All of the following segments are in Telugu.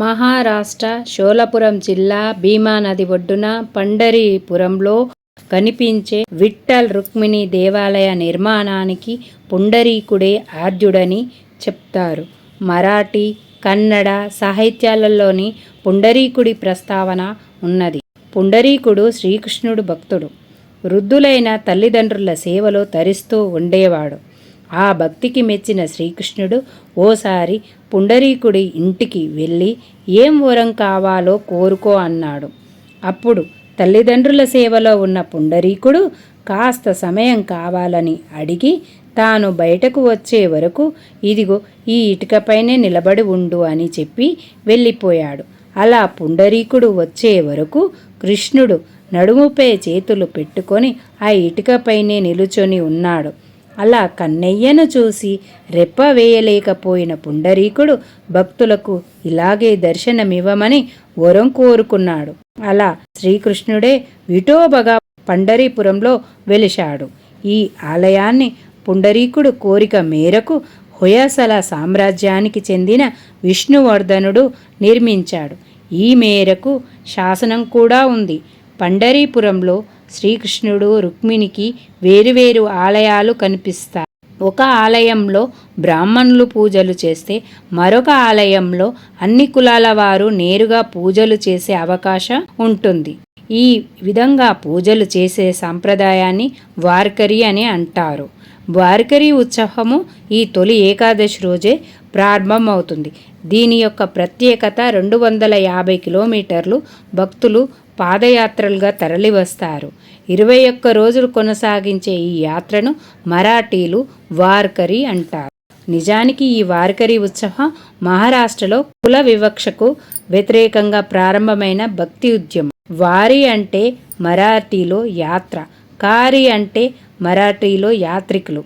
మహారాష్ట్ర షోలపురం జిల్లా భీమా నది ఒడ్డున పండరీపురంలో కనిపించే విఠ్ఠల్ రుక్మిణి దేవాలయ నిర్మాణానికి పుండరీకుడే ఆద్యుడని చెప్తారు. మరాఠీ కన్నడ సాహిత్యాలలోని పుండరీకుడి ప్రస్తావన ఉన్నది. పుండరీకుడు శ్రీకృష్ణుడు భక్తుడు. వృద్ధులైన తల్లిదండ్రుల సేవలో తరిస్తూ ఉండేవాడు. ఆ భక్తికి మెచ్చిన శ్రీకృష్ణుడు ఓసారి పుండరీకుడి ఇంటికి వెళ్ళి ఏం వరం కావాలో కోరుకో అన్నాడు. అప్పుడు తల్లిదండ్రుల సేవలో ఉన్న పుండరీకుడు కాస్త సమయం కావాలని అడిగి తాను బయటకు వచ్చే వరకు ఇదిగో ఈ ఇటుకపైనే నిలబడి ఉండు అని చెప్పి వెళ్ళిపోయాడు. అలా పుండరీకుడు వచ్చే వరకు కృష్ణుడు నడుముపై చేతులు పెట్టుకొని ఆ ఇటుకపైనే నిలుచొని ఉన్నాడు. అలా కన్నయ్యను చూసి రెప్ప వేయలేకపోయిన పుండరీకుడు భక్తులకు ఇలాగే దర్శనమివ్వమని వరం కోరుకున్నాడు. అలా శ్రీకృష్ణుడే విఠోబగా పండరీపురంలో వెలిశాడు. ఈ ఆలయాన్ని పుండరీకుడు కోరిక మేరకు హొయసల సామ్రాజ్యానికి చెందిన విష్ణువర్ధనుడు నిర్మించాడు. ఈ మేరకు శాసనం కూడా ఉంది. పండరీపురంలో శ్రీకృష్ణుడు రుక్మిణికి వేరువేరు ఆలయాలు కనిపిస్తాయి. ఒక ఆలయంలో బ్రాహ్మణులు పూజలు చేస్తే మరొక ఆలయంలో అన్ని కులాల వారు నేరుగా పూజలు చేసే అవకాశం ఉంటుంది. ఈ విధంగా పూజలు చేసే సాంప్రదాయాన్ని వార్కరి అని అంటారు. వార్కరి ఉత్సవము ఈ తొలి ఏకాదశి రోజే ప్రారంభమవుతుంది. దీని యొక్క ప్రత్యేకత రెండు వందల యాభై కిలోమీటర్లు భక్తులు పాదయాత్రలుగా తరలివస్తారు. ఇరవై ఒక్క రోజులు కొనసాగించే ఈ యాత్రను మరాఠీలు వార్కరి అంటారు. నిజానికి ఈ వార్కరి ఉత్సవం మహారాష్ట్రలో కుల వివక్షకు వ్యతిరేకంగా ప్రారంభమైన భక్తి ఉద్యమం. వారి అంటే మరాఠీలో యాత్ర కారి అంటే మరాఠీలో యాత్రికులు.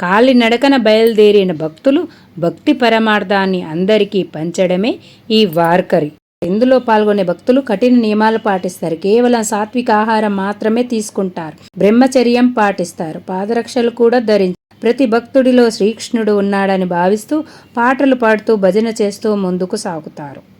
కాలినడకన బయలుదేరిన భక్తులు భక్తి పరమార్థాన్ని అందరికీ పంచడమే ఈ వార్కరి. ఇందులో పాల్గొనే భక్తులు కఠిన నియమాలు పాటిస్తారు. కేవలం సాత్విక ఆహారం మాత్రమే తీసుకుంటారు. బ్రహ్మచర్యం పాటిస్తారు. పాదరక్షలు కూడా ధరించారు ప్రతి భక్తుడిలో శ్రీకృష్ణుడు ఉన్నాడని భావిస్తూ పాటలు పాడుతూ భజన చేస్తూ ముందుకు సాగుతారు.